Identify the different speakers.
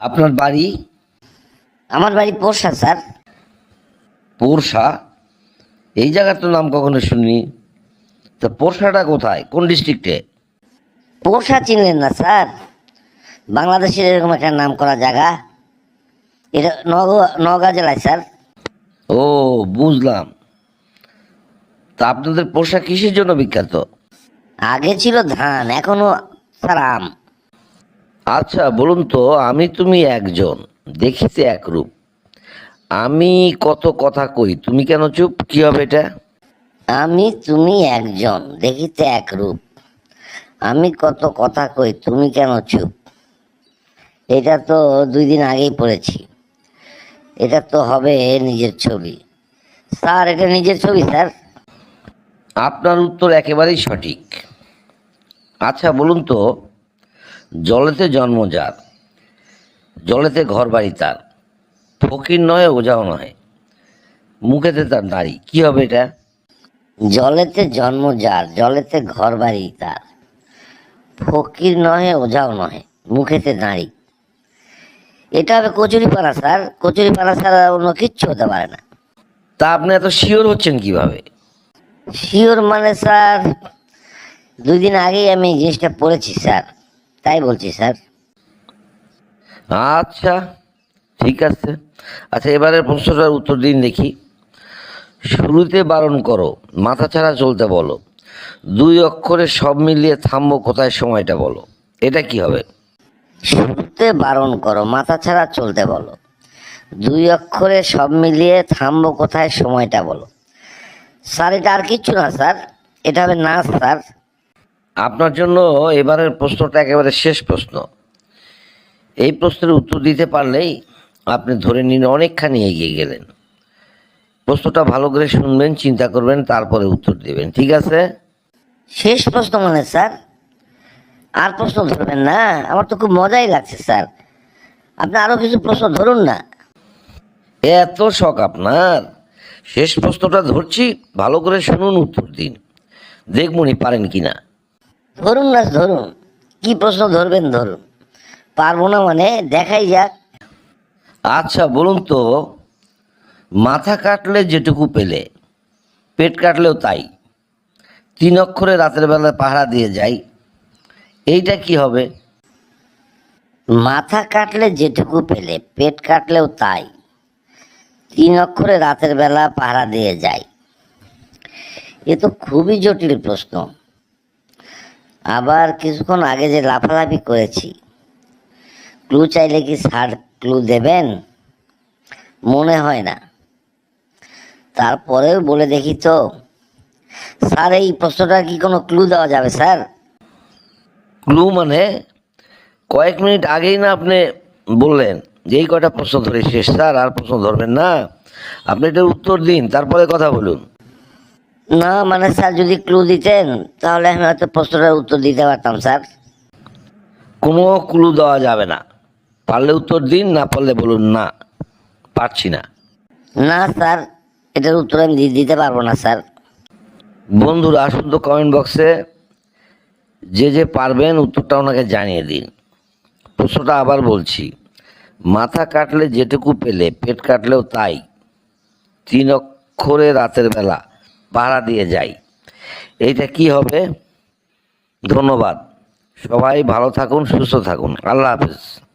Speaker 1: আপনার বাড়ি?
Speaker 2: আমার বাড়ি পোষা স্যার।
Speaker 1: পোরশা? এই জায়গার তো নাম কখনো শুনিনি। তা পোরশাটা কোথায়? কোন ডিস্ট্রিক্টে?
Speaker 2: পোষা চিনলেন না স্যার। বাংলাদেশের এরকম একটা নাম করা জায়গা। এটা নগাঁও নওগাঁ জেলায় স্যার।
Speaker 1: ও বুঝলাম। তা আপনাদের পোশাক কিসের জন্য বিখ্যাত?
Speaker 2: আগে ছিল ধান এখনও স্যার আম।
Speaker 1: আচ্ছা বলুন তো আমি তুমি একজন দেখিতে একরূপ আমি কত কথা কই তুমি কেন চুপ? কি হবে এটা?
Speaker 2: আমি তুমি একজন দেখিতে একরূপ আমি কত কথা কই তুমি কেন চুপ? এটা তো দুই দিন আগেই পড়েছি। এটা তো হবে নিজের ছবি। স্যার এটা নিজের ছবি স্যার।
Speaker 1: আপনার উত্তর একেবারেই সঠিক। আচ্ছা বলুন তো জলেতে জন্ম যার জলেতে ঘর বাড়ি তার ফকির নয় ওজাও নয় মুখেতে তার নারী কি হবে এটা?
Speaker 2: জলেতে জন্ম যার জলেতে ঘর বাড়ি তার ফকির নহে ওঝাও নহে মুখেতে দাঁড়ি এটা হবে কচুরিপানা স্যার। কচুরিপানা ছাড়া অন্য কিচ্ছু হতে পারে না।
Speaker 1: তা আপনি এত শিওর হচ্ছেন কীভাবে?
Speaker 2: শিওর মানে স্যার দুই দিন আগেই আমি এই জিনিসটা পড়েছি স্যার। তাই বলছি স্যার।
Speaker 1: আচ্ছা ঠিক আছে। আচ্ছা এবারের প্রশ্নটার উত্তর দিন দেখি। শুরুতে বারণ করো মাথা ছাড়া চলতে বলো। দুই অক্ষরে সব মিলিয়ে থামবো কোথায় সময়টা বলো। এটা কি হবে?
Speaker 2: শুরুতে বারণ করো মাথা ছাড়া চলতে বলো। দুই অক্ষরে সব মিলিয়ে থামবো কোথায় সময়টা বলো। স্যার এটা আর কিচ্ছু না স্যার। এটা হবে না স্যার।
Speaker 1: আপনার জন্য এবারের প্রশ্নটা একেবারে শেষ প্রশ্ন। এই প্রশ্নের উত্তর দিতে পারলেই আপনি ধরে নিন অনেকখানি এগিয়ে গেলেন। প্রশ্নটা ভালো করে শুনবেন চিন্তা করবেন তারপরে উত্তর দেবেন ঠিক আছে?
Speaker 2: শেষ প্রশ্ন মানে স্যার? আর প্রশ্ন ধরবেন না আমার তো খুব মজাই লাগছে স্যার। আপনি আরও কিছু প্রশ্ন ধরুন না।
Speaker 1: এত শখ আপনার। শেষ প্রশ্নটা ধরছি ভালো করে শুনুন উত্তর দিন। দেখবনি পারেন কি না
Speaker 2: ধরুন না ধরুন। কি প্রশ্ন ধরবেন ধরুন। পারব না মানে দেখাই যাক।
Speaker 1: আচ্ছা বলুন তো মাথা কাটলে যেটুকু পেলে পেট কাটলেও তাই। তিন অক্ষরে রাতের বেলা পাহারা দিয়ে যাই এইটা কি হবে?
Speaker 2: মাথা কাটলে যেটুকু পেলে পেট কাটলেও তাই। তিন অক্ষরে রাতের বেলা পাহারা দিয়ে যায় এ তো খুবই জটিল প্রশ্ন। আবার কিছুক্ষণ আগে যে লাফালাফি করেছি, ক্লু চাইলে কি স্যার ক্লু দেবেন? মনে হয় না। তারপরেও বলে দেখি তো, স্যার, এই প্রশ্নটার কি কোনো ক্লু দেওয়া যাবে, স্যার?
Speaker 1: ক্লু মানে কয়েক মিনিট আগেই না আপনি বললেন যে এই কয়টা প্রশ্ন ধরে শেষ, স্যার, আর প্রশ্ন ধরবেন না। আপনি এটার উত্তর দিন, তারপরে কথা বলুন।
Speaker 2: না মানে স্যার যদি ক্লু দিতেন তাহলে আমি হয়তো প্রশ্নটার উত্তর দিতে পারতাম স্যার।
Speaker 1: কোনো ক্লু দেওয়া যাবে না। পারলে উত্তর দিন না পারলে বলুন না। পারছি না।
Speaker 2: না স্যার এটার উত্তর আমি দি- দিতে পারব না স্যার।
Speaker 1: বন্ধুরা আসুন তো কমেন্ট বক্সে যে যে পারবেন উত্তরটা ওনাকে জানিয়ে দিন। প্রশ্নটা আবার বলছি। মাথা কাটলে যেটুকু পেলে পেট কাটলেও তাই। তিন অক্ষরে রাতের বেলা। পাহারা দিয়ে যাই। এইটা কি হবে? ধন্যবাদ। সবাই ভালো থাকুন সুস্থ থাকুন। আল্লাহ হাফেজ।